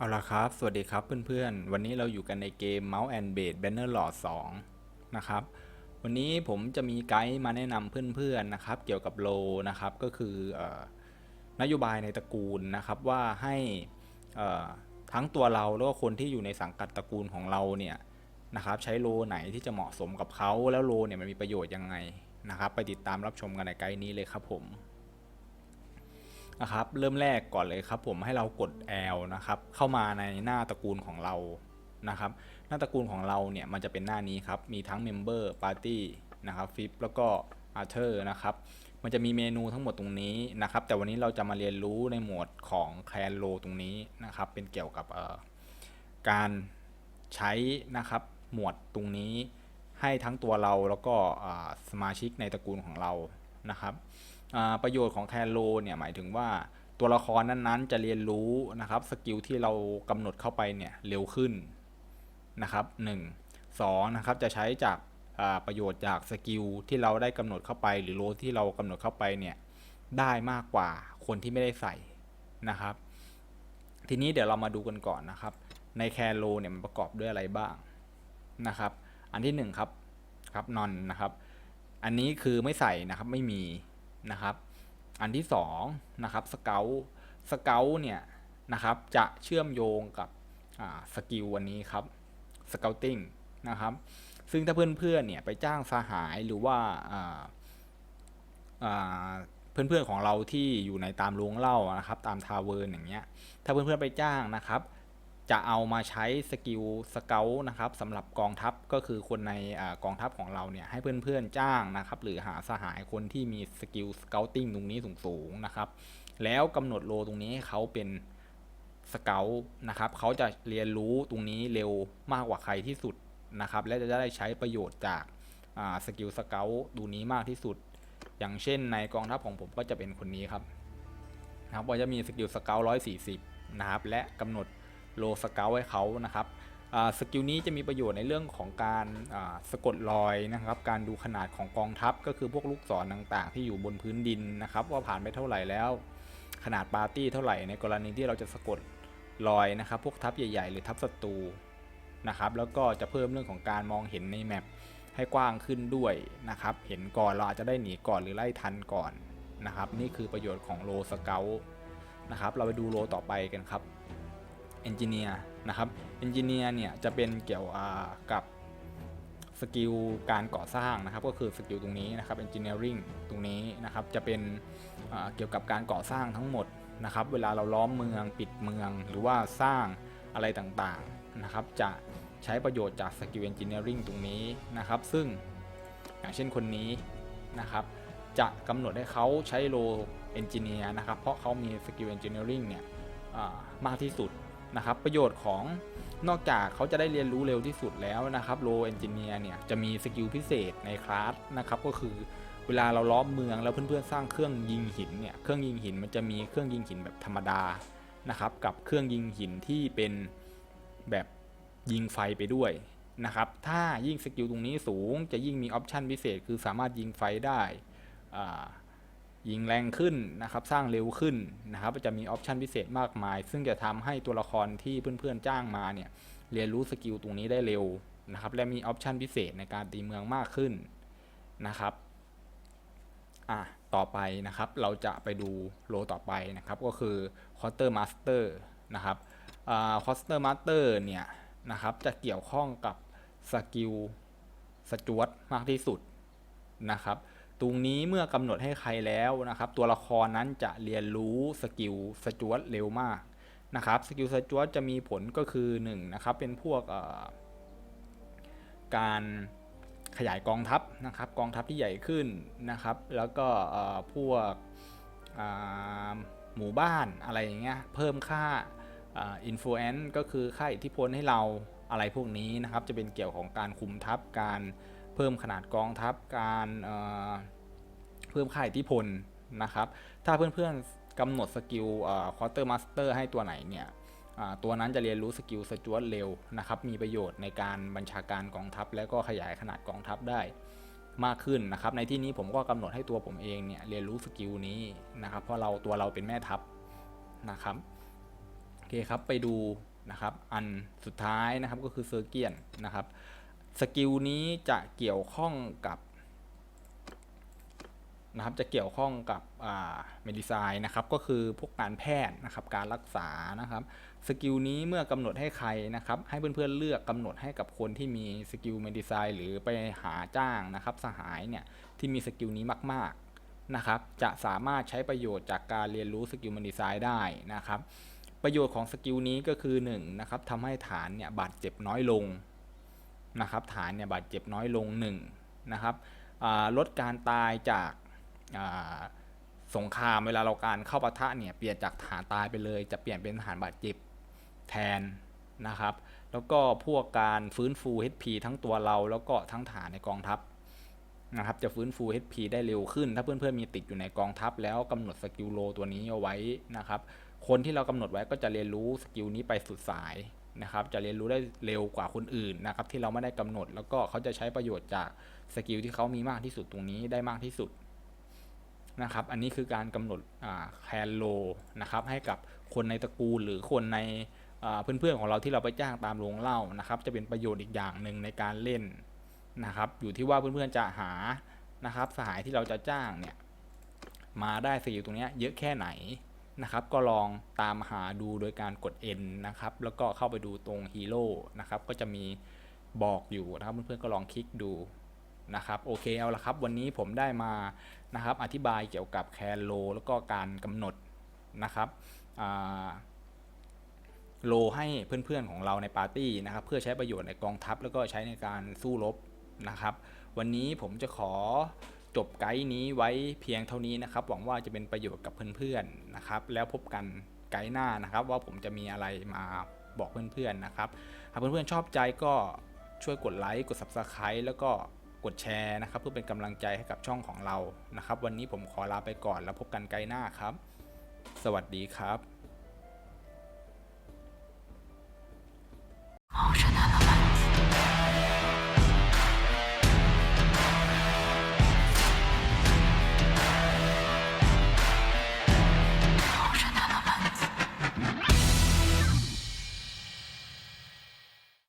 เอาละครับ สวัสดีครับเพื่อนๆ วันนี้เราอยู่กันในเกม Mouse and Blade Banner Lord 2 นะครับ วันนี้ผมจะมีไกด์มาแนะนำเพื่อนๆ นะครับ เกี่ยวกับโลนะครับ ก็คืออนโยบายในตระกูลนะครับว่าให้ทั้งตัวเราแล้วก็คนที่อยู่ในสังกัดตระกูลของเราเนี่ยนะครับใช้โลไหนที่จะเหมาะสมกับเขาแล้วโลเนี่ยมันมีประโยชน์ยังไงนะครับ ไปติดตามรับชมกันในไกด์นี้เลยครับผม นะครับเริ่มแรกก่อนเลยครับผมให้เรากด L นะครับเข้ามาในหน้าตระกูลของเรานะครับหน้าตระกูลของเราเนี่ยมันจะเป็นหน้านี้ครับมีทั้ง Member Party นะครับ FIP แล้วก็ Archer นะครับมันจะมีเมนูทั้งหมดตรงนี้นะครับแต่วันนี้เราจะมาเรียนรู้ในหมวดของแคนโลตรงนี้นะครับเป็นเกี่ยวกับการใช้นะครับหมวดตรงนี้ให้ทั้งตัวเราแล้วก็สมาชิกในตระกูลของเรานะครับ ประโยชน์ของแคนโลเนี่ยหมายถึงว่าตัวละครนั้นๆ จะเรียนรู้นะครับสกิลที่เรากำหนดเข้าไปเนี่ยเร็วขึ้นนะครับ1 2นะครับจะใช้จากประโยชน์จากสกิลที่เราได้กำหนดเข้าไป หรือโลที่เรากำหนดเข้าไปเนี่ยได้มากกว่าคนที่ไม่ได้ใส่นะครับ ทีนี้เดี๋ยวเรามาดูกันก่อนนะครับ ในแคโลเนี่ยมันประกอบด้วยอะไรบ้างนะครับ อันที่หนึ่งครับครับนอนนะครับ อันนี้คือไม่ใส่นะครับไม่มี นะครับ อันที่สองนะครับสเกลสเกลเนี่ยนะครับจะเชื่อมโยงกับสกิลวันนี้ครับสเกลติ้งนะครับ ซึ่งถ้าเพื่อนๆเนี่ยไปจ้างสหายหรือว่าอ่อ่าเพื่อนๆของเราที่อยู่ในตามโรงเล้านะครับ ตามทาวเวอร์อย่างเงี้ย ถ้าเพื่อนๆไปจ้างนะครับ จะเอามาใช้สกิลสเกลนะครับสำหรับกองทัพก็คือคนในอกองทัพของเราเนี่ยให้เพื่อนๆจ้างนะครับหรือหาสหายคนที่มีสกิลสเกลติ้งตรงนี้สูงๆนะครับ แล้วกำหนดโลตรงนี้ให้เขาเป็นสเกลนะครับเขาจะเรียนรู้ตรงนี้เร็วมากกว่าใครที่สุดนะครับ และจะได้ใช้ประโยชน์จากสกิลสเกลดูนี้มากที่สุด อย่างเช่นในกองทัพของผมก็จะเป็นคนนี้ครับนะครับว่าจะมีสกิลสเกลร้อยสี่สิบนะครับและกำหนด โลสเกลให้เขานะครับสกิลนี้จะมีประโยชน์ในเรื่องของการสะกดรอยนะครับ การดูขนาดของกองทัพ ก็คือพวกลูกศรต่างๆ ที่อยู่บนพื้นดินนะครับ ว่าผ่านไปเท่าไหร่แล้ว ขนาดปาร์ตี้เท่าไหร่ในกรณีที่เราจะสะกดรอยนะครับ พวกทัพใหญ่ ๆ หรือทัพศัตรูนะครับ แล้วก็จะเพิ่มเรื่องของการมองเห็นในแมปให้กว้างขึ้นด้วยนะครับ เห็นก่อนเราอาจจะได้หนีก่อนหรือไล่ทันก่อนนะครับ นี่คือประโยชน์ของโลสเกลนะครับ เราไปดูโลต่อไปกันครับ อนจิเนียร์นะครับเอนจิเนียร์เนี่ยจะเป็นเกี่ยวกับสกิลการก่อสร้างนะครับก็คือสกิลตรงนี้นะครับ engineering ตรงนี้นะครับจะเป็นเกี่ยวกับการก่อสร้างทั้งหมดนะครับเวลาเราล้อมเมืองปิดเมืองหรือว่าสร้างอะไรต่างๆนะครับจะใช้ประโยชน์จากสกิล engineering ตรงนี้นะครับซึ่งอย่างเช่นคนนี้นะครับจะกำหนดให้เขาใช้โลเอนจิเนียร์นะครับเพราะเขามีสกิล engineering เนี่ยมากที่สุด นะครับประโยชน์ของนอกจากเขาจะได้เรียนรู้เร็วที่สุดแล้วนะครับโลเอนจิเนียร์เนี่ยจะมีสกิลพิเศษในคลาสนะครับก็คือเวลาเราล้อมเมืองแล้วเพื่อนๆสร้างเครื่องยิงหินเนี่ยเครื่องยิงหินมันจะมีเครื่องยิงหินแบบธรรมดานะครับกับเครื่องยิงหินที่เป็นแบบยิงไฟไปด้วยนะครับถ้ายิ่งสกิลตรงนี้สูงจะยิ่งมีออปชันพิเศษ คือสามารถยิงไฟได้ ยิงแรงขึ้นนะครับ สร้างเร็วขึ้นนะครับ จะมีออปชันพิเศษมากมาย ซึ่งจะทำให้ตัวละครที่เพื่อนๆจ้างมาเนี่ยเรียนรู้สกิลตรงนี้ได้เร็วนะครับ และมีออปชันพิเศษในการตีเมืองมากขึ้นนะครับอะต่อไปนะครับเราจะไปดูโลต่อไปนะครับก็คือ Quarter Master นะครับอ่า Quarter Master เนี่ยนะครับจะเกี่ยวข้องกับสกิลสจวตมากที่สุดนะครับ ตรงนี้เมื่อกำหนดให้ใครแล้วนะครับ ตัวละครนั้นจะเรียนรู้สกิลสจวตเร็วมากนะครับสกิลสจวตจะมีผลก็คือ1นะครับเป็นพวกการขยายกองทัพนะครับกองทัพที่ใหญ่ขึ้นนะครับ แล้วก็พวกหมู่บ้านอะไรอย่างเงี้ยเพิ่มค่าอินฟลูเอนซ์ก็คือค่าอิทธิพลให้เราอะไรพวกนี้นะครับ จะเป็นเกี่ยวของการคุมทัพการ เพิ่มขนาดกองทัพการเพิ่มค่าอิทธิพลนะครับ ถ้าเพื่อนๆกำหนดสกิลควอเตอร์มาสเตอร์ให้ตัวไหนเนี่ยตัวนั้นจะเรียนรู้สกิลสจวตเร็วนะครับ มีประโยชน์ในการบัญชาการกองทัพ และก็ขยายขนาดกองทัพได้มากขึ้นนะครับ ในที่นี้ผมก็กำหนดให้ตัวผมเองเนี่ยเรียนรู้สกิลนี้นะครับ เพราะเราตัวเราเป็นแม่ทัพนะครับโอเคครับไปดูนะครับ อันสุดท้ายนะครับก็คือเซอร์เกียนนะครับ สกิลนี้จะเกี่ยวข้องกับนะครับจะเกี่ยวข้องกับเมดิไซน์นะครับก็คือพวกการแพทย์นะครับการรักษานะครับสกิลนี้เมื่อกำหนดให้ใครนะครับให้เพื่อนๆเลือกกำหนดให้กับคนที่มีสกิลเมดิไซน์หรือไปหาจ้างนะครับสหายเนี่ยที่มีสกิลนี้มากๆนะครับจะสามารถใช้ประโยชน์จากการเรียนรู้สกิลเมดิไซน์ได้นะครับประโยชน์ของสกิลนี้ก็คือ1นะครับทำให้ฐานเนี่ยบาดเจ็บน้อยลง นะครับฐานเนี่ยบาดเจ็บน้อยลง1นะครับลดการตายจากสงครามเวลาเราการเข้าปะทะเนี่ยเปลี่ยนจากฐานตายไปเลย จะเปลี่ยนเป็นฐานบาดเจ็บแทนนะครับ แล้วก็พวกการฟื้นฟู HP ทั้งตัวเราแล้วก็ทั้งฐานในกองทัพนะครับจะฟื้นฟู HP ได้เร็วขึ้น ถ้าเพื่อนๆมีติดอยู่ในกองทัพ แล้วกำหนดสกิลโลตัวนี้เอาไว้นะครับ คนที่เรากำหนดไว้ก็จะเรียนรู้สกิลนี้ไปสุดสาย นะครับจะเรียนรู้ได้เร็วกว่าคนอื่นนะครับที่เราไม่ได้กำหนด แล้วก็เขาจะใช้ประโยชน์จากสกิลที่เขามีมากที่สุดตรงนี้ได้มากที่สุดนะครับอันนี้คือการกำหนดแคนโลนะครับให้กับคนในตระกูลหรือคนในอ่าเพื่อนๆของเราที่เราไปจ้างตามโรงเล่านะครับ จะเป็นประโยชน์อีกอย่างหนึ่งในการเล่นนะครับอยู่ที่ว่าเพื่อนๆจะหานะครับสหายที่เราจะจ้างเนี่ยมาได้สกิลตรงนี้เยอะแค่ไหน นะครับก็ลองตามหาดูโดยการกด N นะครับแล้วก็เข้าไปดูตรงฮีโร่นะครับก็จะมีบอกอยู่นะครับเพื่อนๆก็ลองคลิกดูนะครับโอเคเอาละครับ วันนี้ผมได้มานะครับอธิบายเกี่ยวกับแคนโลแล้วก็การกำหนดนะครับโลให้เพื่อนๆของเราในปาร์ตี้นะครับเพื่อใช้ประโยชน์ในกองทัพ แล้วก็ใช้ในการสู้รบนะครับ วันนี้ผมจะขอ จบไกด์นี้ไว้เพียงเท่านี้นะครับ หวังว่าจะเป็นประโยชน์กับเพื่อนๆนะครับ แล้วพบกันไกด์หน้านะครับ ว่าผมจะมีอะไรมาบอกเพื่อนๆนะครับ หากเพื่อนๆชอบใจก็ช่วยกดไลค์กด Subscribe แล้วก็กดแชร์นะครับ เพื่อเป็นกำลังใจให้กับช่องของเรานะครับ วันนี้ผมขอลาไปก่อนแล้วพบกันไกด์หน้าครับ สวัสดีครับ